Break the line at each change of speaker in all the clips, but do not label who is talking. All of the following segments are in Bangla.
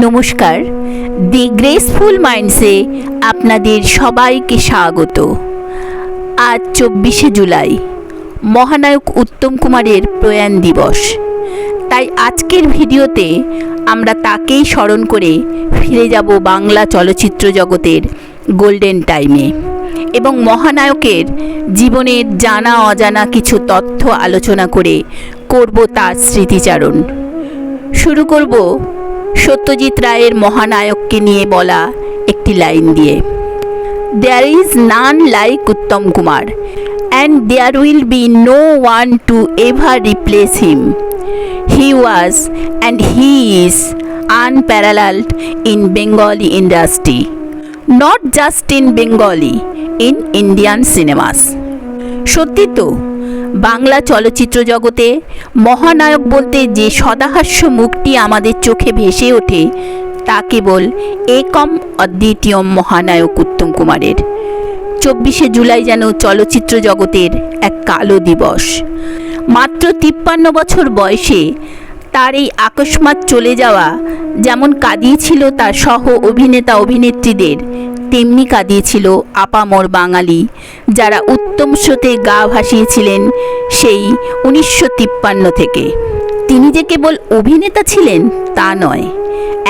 নমস্কার। দি গ্রেসফুল মাইন্ডসে আপনাদের সবাইকে স্বাগত। আজ চব্বিশে জুলাই, মহানায়ক উত্তম কুমারের প্রয়াণ দিবস। তাই আজকের ভিডিওতে আমরা তাকেই স্মরণ করে ফিরে যাব বাংলা চলচ্চিত্র জগতের গোল্ডেন টাইমে এবং মহানায়কের জীবনের জানা অজানা কিছু তথ্য আলোচনা করে করব তার স্মৃতিচারণ। শুরু করব সত্যজিৎ রায়ের মহানায়ককে নিয়ে বলা একটি লাইন দিয়ে there is none like Uttam Kumar and there will be no one to ever replace him he was and he is unparalleled in Bengali industry not just in Bengali in Indian cinemas সত্যি তো বাংলা চলচ্চিত্র জগতে মহানায়ক বলতে যে সদাহাস্য মুখটি আমাদের চোখে ভেসে ওঠে, তা কেবল একম অদ্বিতীয় মহানায়ক উত্তম কুমারের। চব্বিশে জুলাই যেন চলচ্চিত্র জগতের এক কালো দিবস। মাত্র তিপ্পান্ন বছর বয়সে তার এই আকস্মাত চলে যাওয়া যেমন কাঁদিয়েছিল তার সহ অভিনেতা অভিনেত্রীদের তেমনি কাঁদিয়েছিল আপামর বাঙালি, যারা উত্তম স্রোতে গা ভাসিয়েছিলেন সেই উনিশশো তিপ্পান্ন থেকে। তিনি যে কেবল অভিনেতা ছিলেন, তা নয়,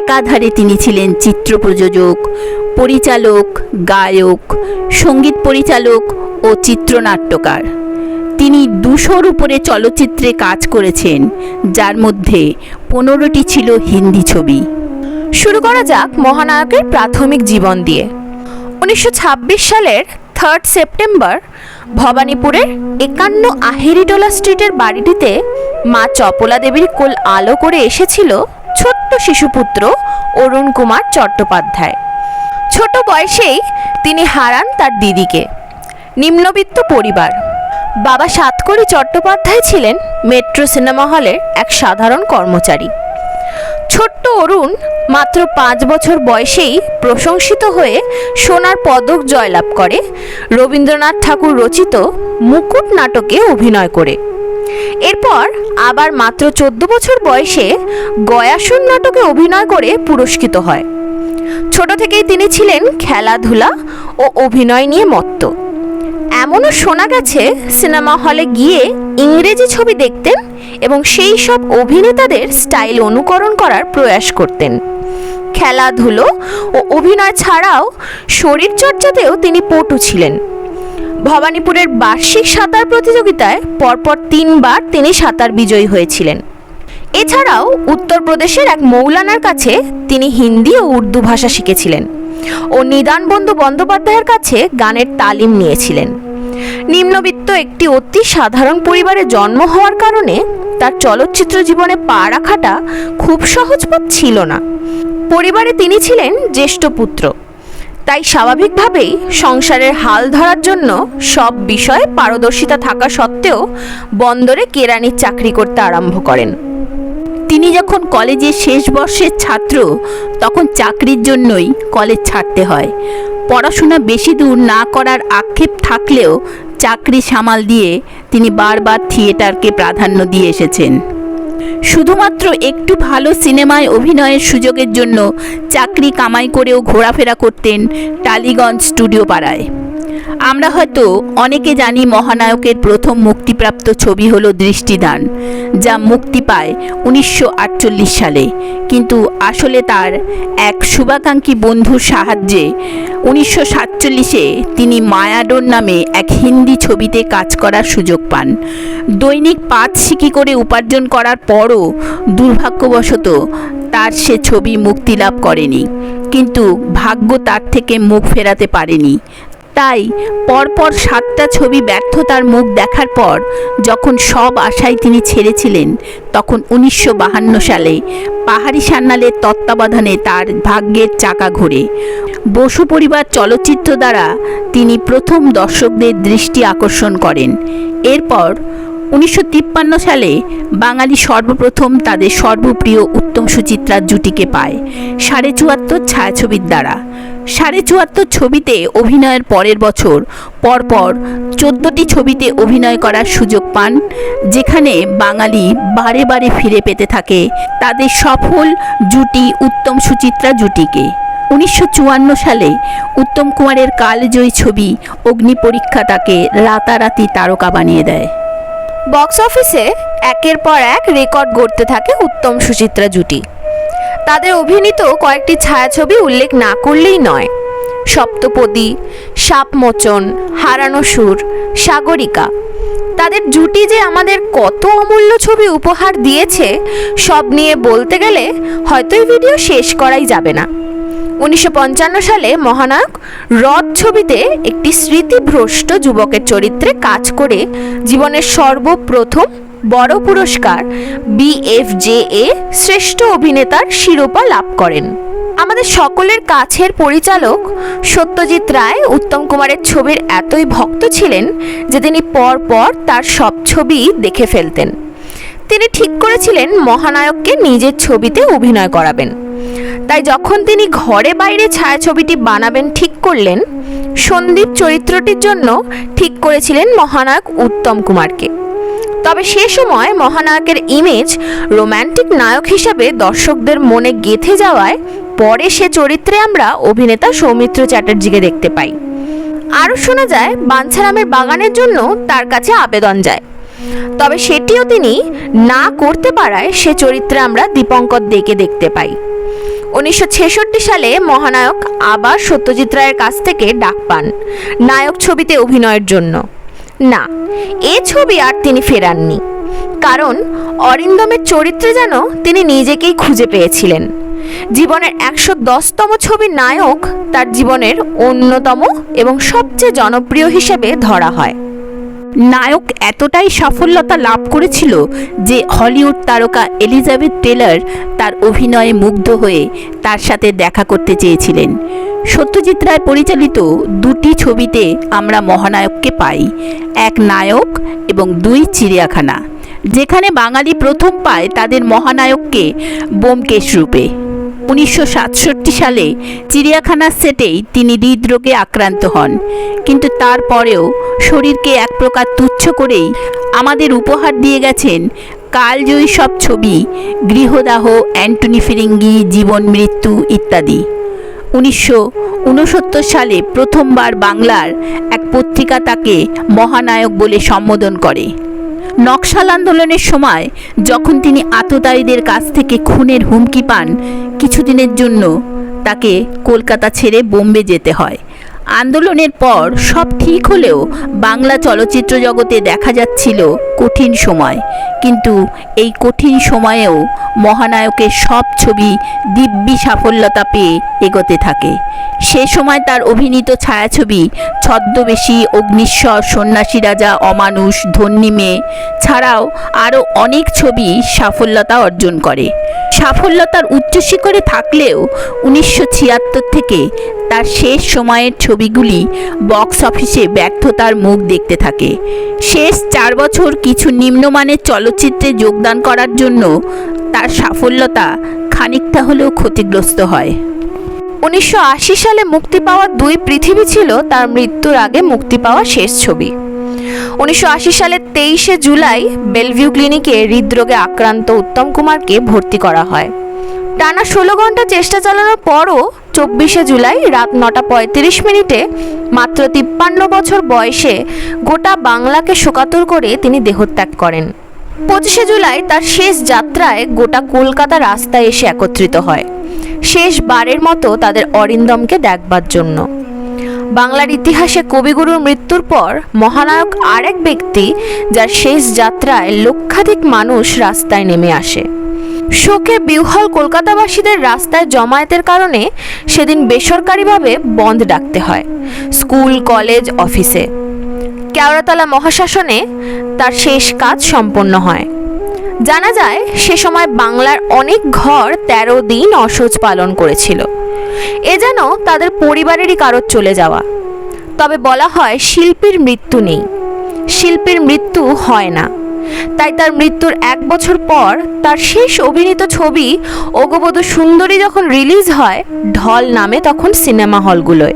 একাধারে তিনি ছিলেন চিত্র প্রযোজক, পরিচালক, গায়ক, সংগীত পরিচালক ও চিত্রনাট্যকার। তিনি দুশোর উপরে চলচ্চিত্রে কাজ করেছেন, যার মধ্যে পনেরোটি ছিল হিন্দি ছবি।
শুরু করা যাক মহানায়কের প্রাথমিক জীবন দিয়ে। উনিশশো ছাব্বিশ সালের থার্ড সেপ্টেম্বর ভবানীপুরের একান্ন আহেরিটোলা স্ট্রিটের বাড়িটিতে মা চপলা দেবীর কোল আলো করে এসেছিল ছোট্ট শিশুপুত্র অরুণ কুমার চট্টোপাধ্যায়। ছোট বয়সেই তিনি হারান তার দিদিকে। নিম্নবিত্ত পরিবার। বাবা সাতকড়ি চট্টোপাধ্যায় ছিলেন মেট্রো সিনেমা হলের এক সাধারণ কর্মচারী। ছোট্ট অরুণ মাত্র পাঁচ বছর বয়সেই প্রশংসিত হয়ে সোনার পদক জয়লাভ করে। রবীন্দ্রনাথ ঠাকুর রচিত মুকুট নাটকে অভিনয় করে। এরপর আবার মাত্র চোদ্দ বছর বয়সে গয়াসুর নাটকে অভিনয় করে পুরস্কৃত হয়। ছোট থেকেই তিনি ছিলেন খেলাধুলা ও অভিনয় নিয়ে মত্ত। এমনও শোনা গেছে, সিনেমা হলে গিয়ে ইংরেজি ছবি দেখতেন এবং সেই সব অভিনেতাদের স্টাইল অনুকরণ করার প্রয়াস করতেন। খেলাধুলো ও অভিনয় ছাড়াও শরীরচর্চাতেও তিনি পটু ছিলেন। ভবানীপুরের বার্ষিক সাঁতার প্রতিযোগিতায় পরপর তিনবার তিনি সাঁতার বিজয়ী হয়েছিলেন। এছাড়াও উত্তরপ্রদেশের এক মৌলানার কাছে তিনি হিন্দি ও উর্দু ভাষা শিখেছিলেন ও নিদানবন্ধু বন্দ্যোপাধ্যায়ের কাছে গানের তালিম নিয়েছিলেন। নিম্নবিত্ত একটি অতি সাধারণ পরিবারে জন্ম হওয়ার কারণে তার চলচ্চিত্র জীবনে পা রাখাটা খুব সহজপথ ছিল না। পরিবারে তিনি ছিলেন জ্যেষ্ঠ পুত্র। তাই স্বাভাবিকভাবেই সংসারের হাল ধরার জন্য সব বিষয়ে পারদর্শিতা থাকা সত্ত্বেও বন্দরে কেরানির চাকরি করতে আরম্ভ করেন।
তিনি যখন কলেজের শেষ বর্ষের ছাত্র, তখন চাকরির জন্যই কলেজ ছাড়তে হয়। পড়াশোনা বেশি দূর না করার আক্ষেপ থাকলেও চাকরি সামাল দিয়ে তিনি বারবার থিয়েটারকে প্রাধান্য দিয়ে এসেছেন। শুধুমাত্র একটু ভালো সিনেমায় অভিনয়ের সুযোগের জন্য চাকরি কামাই করেও ঘোরাফেরা করতেন টালিগঞ্জ স্টুডিও পাড়ায়। আমরা হয়তো অনেকে জানি মহানায়কের প্রথম মুক্তিপ্রাপ্ত ছবি হলো দৃষ্টিদান, যা মুক্তি পায় উনিশশো আটচল্লিশ সালে। কিন্তু আসলে তার এক শুভাকাঙ্ক্ষী বন্ধুর সাহায্যে উনিশশো সাতচল্লিশে তিনি মায়াডোর নামে এক হিন্দি ছবিতে কাজ করার সুযোগ পান। দৈনিক পাঁচ সিকি করে উপার্জন করার পরও দুর্ভাগ্যবশত তার সে ছবি মুক্তি লাভ করেনি। কিন্তু ভাগ্য তার থেকে মুখ ফেরাতে পারেনি। তাই পরপর সাতটা ছবি ব্যর্থতার মুখ দেখার পর যখন সব আশায় তিনি ছেড়েছিলেন, তখন উনিশশো সালে পাহাড়ি সান্নালের তত্ত্বাবধানে তার ভাগ্যের চাকা ঘোরে। বসু পরিবার চলচ্চিত্র দ্বারা তিনি প্রথম দর্শকদের দৃষ্টি আকর্ষণ করেন। এরপর উনিশশো তিপ্পান্ন সালে বাঙালি সর্বপ্রথম তাদের সর্বপ্রিয় উত্তম সুচিত্রার জুটিকে পায় সাড়ে চুয়াত্তর ছায়াছবির দ্বারা। সাড়ে চুয়াত্তর ছবিতে অভিনয়ের পরের বছর পরপর চোদ্দটি ছবিতে অভিনয় করার সুযোগ পান, যেখানে বাঙালি বারে বারে ফিরে পেতে থাকে তাদের সফল জুটি উত্তম সুচিত্রা জুটিকে। উনিশশো চুয়ান্ন সালে উত্তম কুমারের কালজয়ী ছবি অগ্নি পরীক্ষা তাকে রাতারাতি তারকা বানিয়ে দেয়।
বক্স অফিসে একের পর এক রেকর্ড গড়তে থাকে উত্তম সুচিত্রা জুটি। তাদের অভিনীত কয়েকটি ছায়াছবি উল্লেখ না করলেই নয়। সপ্তপদী, সাপমোচন, হারানো সুর, সাগরিকা। তাদের জুটি যে আমাদের কত অমূল্য ছবি উপহার দিয়েছে, সব নিয়ে বলতে গেলে হয়তো এই ভিডিও শেষ করাই যাবে না। উনিশশো পঞ্চান্ন সালে মহানায়ক রথ ছবিতে একটি স্মৃতিভ্রষ্ট যুবকের চরিত্রে কাজ করে জীবনের সর্বপ্রথম বড় পুরস্কার বিএফজেএ শ্রেষ্ঠ অভিনেতার শিরোপা লাভ করেন। আমাদের সকলের কাছের পরিচালক সত্যজিৎ রায় উত্তম কুমারের ছবির এতই ভক্ত ছিলেন যে তিনি পর পর তার সব ছবি দেখে ফেলতেন। তিনি ঠিক করেছিলেন মহানায়ককে নিজের ছবিতে অভিনয় করাবেন। তাই যখন তিনি ঘরে বাইরে ছায়াছবিটি বানাবেন ঠিক করলেন, সন্দীপ চরিত্রটির জন্য ঠিক করেছিলেন মহানায়ক উত্তম কুমারকে। তবে সে সময় মহানায়কের ইমেজ রোম্যান্টিক নায়ক হিসাবে দর্শকদের মনে গেঁথে যাওয়ায় পরে সে চরিত্রে আমরা অভিনেতা সৌমিত্র চ্যাটার্জিকে দেখতে পাই। আরও শোনা যায়, বাঞ্ছারামের বাগানের জন্য তার কাছে আবেদন যায়। তবে সেটিও তিনি না করতে পারায় সে চরিত্রে আমরা দীপঙ্কর দেকে দেখতে পাই। উনিশশো ছেষট্টি সালে মহানায়ক আবার সত্যজিৎ রায়ের কাছ থেকে ডাক পান নায়ক ছবিতে অভিনয়ের জন্য। না, এ ছবি আর তিনি ফেরাননি। কারণ অরিন্দমের চরিত্রে যেন তিনি নিজেকেই খুঁজে পেয়েছিলেন। জীবনের একশো দশতম ছবির নায়ক তার জীবনের অন্যতম এবং সবচেয়ে জনপ্রিয় হিসেবে ধরা হয়।
নায়ক এতটাই সাফল্যতা লাভ করেছিল যে হলিউড তারকা এলিজাবেথ টেলার তার অভিনয়ে মুগ্ধ হয়ে তার সাথে দেখা করতে চেয়েছিলেন। সত্যজিৎ রায় পরিচালিত দুটি ছবিতে আমরা মহানায়ককে পাই, এক নায়ক এবং দুই চিড়িয়াখানা, যেখানে বাঙালি প্রথম পায় তাদের মহানায়ককে বোমকেশ রূপে। উনিশশো সাতষট্টি সালে চিড়িয়াখানার সেটেই তিনি হৃদরোগে আক্রান্ত হন। কিন্তু তারপরেও শরীরকে এক প্রকার তুচ্ছ করেই আমাদের উপহার দিয়ে গেছেন কালজয়ী সব ছবি, গৃহদাহ, অ্যান্টনি ফিরিঙ্গি, জীবন মৃত্যু ইত্যাদি। উনিশশো উনসত্তর সালে প্রথমবার বাংলার এক পত্রিকা তাকে মহানায়ক বলে সম্বোধন করে। নকশাল আন্দোলনের সময় যখন তিনি আততায়ীদের কাছ থেকে খুনের হুমকি পান, কিছুদিনের জন্য তাকে কলকাতা ছেড়ে বোম্বে যেতে হয়। আন্দোলনের পর সব ঠিক হলেও বাংলা চলচ্চিত্র জগতে দেখা যাচ্ছিল কঠিন সময়। কিন্তু এই কঠিন সময়েও মহানায়কের সব ছবি দিব্যি সাফল্যতা পেয়ে এগোতে থাকে। সে সময় তার অভিনীত ছায়াছবি ছদ্মবেশী অগ্নিশ্বর, সন্ন্যাসী রাজা, অমানুষ, ধন্যী মেয়ে ছাড়াও আরও অনেক ছবি সাফল্যতা অর্জন করে। সাফল্যতার উচ্চ শিখরে থাকলেও উনিশশো ছিয়াত্তর থেকে তার শেষ সময়ের ছবিগুলি বক্স অফিসে ব্যর্থতার মুখ দেখতে থাকে। শেষ চার বছর কিছু নিম্নমানের চলচ্চিত্রে যোগদান করার জন্য তার সাফল্যতা খানিকটা হলেও ক্ষতিগ্রস্ত হয়।
উনিশশো আশি সালে মুক্তি পাওয়া দুই পৃথিবী ছিল তার মৃত্যুর আগে মুক্তি পাওয়া শেষ ছবি। উনিশশো সালের তেইশে জুলাই বেলভিউ ক্লিনিকে হৃদরোগে আক্রান্ত উত্তম কুমারকে ভর্তি করা হয়। টানা ষোলো ঘণ্টা চেষ্টা চালানোর পরও চব্বিশে জুলাই রাত নটা পঁয়ত্রিশ মিনিটে মাত্র তিপ্পান্ন বছর বয়সে গোটা বাংলাকে শোকাতুর করে তিনি দেহত্যাগ করেন। পঁচিশে জুলাই তার শেষ যাত্রায় গোটা কলকাতা রাস্তায় এসে একত্রিত হয়। শেষবারের মতো তাদের অরিন্দমকে দেখবার জন্য। বাংলার ইতিহাসে কবিগুরুর মৃত্যুর পর মহানায়ক আরেক ব্যক্তি, যার শেষ যাত্রায় লক্ষাধিক মানুষ রাস্তায় নেমে আসে। শোকে বিহ্বল কলকাতাবাসীদের রাস্তায় জমায়েতের কারণে সেদিন বেসরকারিভাবে বন্ধ ডাকতে হয়, স্কুল, কলেজ, অফিসে। কেওড়াতলা মহাশাসনে তার শেষ কাজ সম্পন্ন হয়। জানা যায়, সে সময় বাংলার অনেক ঘর তেরো দিন অসহ্য পালন করেছিল। এ যেন তাদের পরিবারেরই কারোর চলে যাওয়া। তবে বলা হয় শিল্পীর মৃত্যু নেই। শিল্পীর মৃত্যু হয় না। তাই তার মৃত্যুর এক বছর পর তার শেষ অভিনীত ছবি ওগবধূ সুন্দরী যখন রিলিজ হয়, ঢল নামে তখন সিনেমা হলগুলোয়।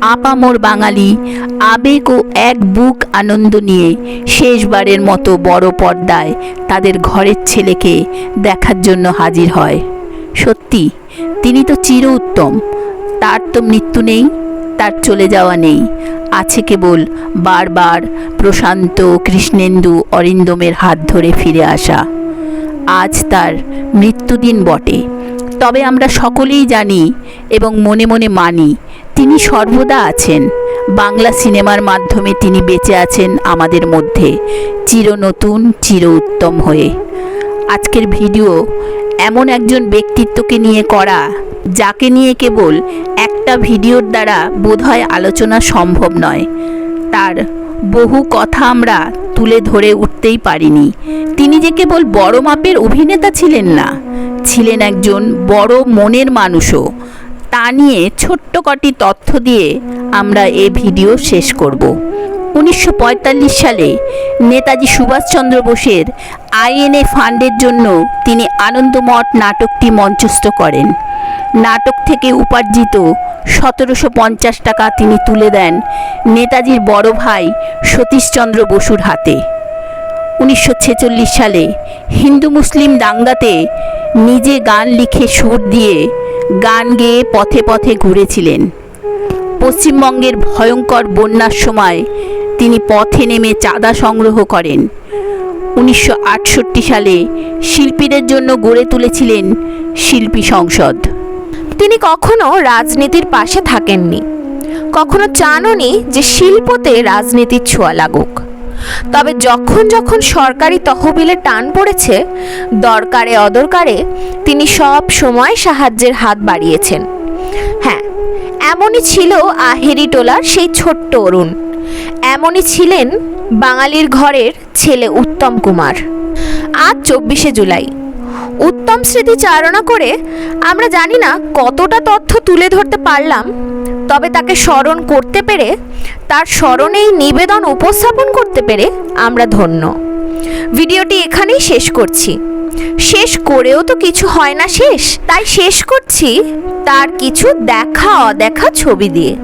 আপামোর বাঙালি, আবেগ ও এক বুক আনন্দ নিয়ে শেষবারের মতো বড় পর্দায় তাদের ঘরের ছেলেকে দেখার জন্য হাজির হয়। সত্যি, তিনি তো চির উত্তম। তার তো মৃত্যু নেই, তার চলে যাওয়া নেই। আছে কেবল বারবার প্রশান্ত কৃষ্ণেন্দু অরিন্দমের হাত ধরে ফিরে আসা। আজ তার মৃত্যুদিন বটে। তবে আমরা সকলেই জানি এবং মনে মনে মানি, তিনি সর্বদা আছেন। বাংলা সিনেমার মাধ্যমে তিনি বেঁচে আছেন আমাদের মধ্যে চির নতুন চির উত্তম হয়ে। আজকের ভিডিও এমন একজন ব্যক্তিত্বকে নিয়ে করা, যাকে নিয়ে কেবল একটা ভিডিওর দ্বারা বোধহয় আলোচনা সম্ভব নয়। তার বহু কথা আমরা তুলে ধরে উঠতেই পারিনি। তিনি যে কেবল বড় মাপের অভিনেতা ছিলেন না, ছিলেন একজন বড় মনের মানুষও। তা নিয়ে ছোট্ট কটি তথ্য দিয়ে আমরা এ ভিডিও শেষ করব। উনিশশো পঁয়তাল্লিশ সালে নেতাজি সুভাষচন্দ্র বোসের আইএনএ ফান্ডের জন্য তিনি আনন্দমঠ নাটকটি মঞ্চস্থ করেন। নাটক থেকে উপার্জিত সতেরোশো পঞ্চাশ টাকা তিনি তুলে দেন নেতাজির বড় ভাই সতীশচন্দ্র বসুর হাতে। উনিশশো ছেচল্লিশ সালে হিন্দু মুসলিম দাঙ্গাতে নিজে গান লিখে সুর দিয়ে গান গেয়ে পথে পথে ঘুরেছিলেন। পশ্চিমবঙ্গের ভয়ঙ্কর বন্যার সময় তিনি পথে নেমে চাঁদা সংগ্রহ করেন। উনিশশো আটষট্টি সালে শিল্পীদের জন্য গড়ে তুলেছিলেন শিল্পী সংসদ।
তিনি কখনো রাজনীতির পাশে থাকেননি। কখনো চাননি যে শিল্পতে রাজনীতির ছোঁয়া লাগুক। তবে যখন যখন সরকারি তহবিলে টান পড়েছে, দরকারে অদরকারে তিনি সব সময় সাহায্যের হাত বাড়িয়েছেন। হ্যাঁ এমনই ছিল আহেরি টোলার সেই ছোট্ট অরুণ। এমনই ছিলেন বাঙালির ঘরের ছেলে উত্তম কুমার। আজ চব্বিশে জুলাই। উত্তম স্মৃতি চারণা করে আমরা জানি না কতটা তথ্য তুলে ধরতে পারলাম, তবে তাকে স্মরণ করতে পেরে, তার স্মরণেই নিবেদন উপস্থাপন করতে পেরে আমরা ধন্য। ভিডিওটি এখানেই শেষ করছি। শেষ করেও তো কিছু হয় না শেষ, তাই শেষ করছি তার কিছু দেখা অদেখা ছবি দিয়ে।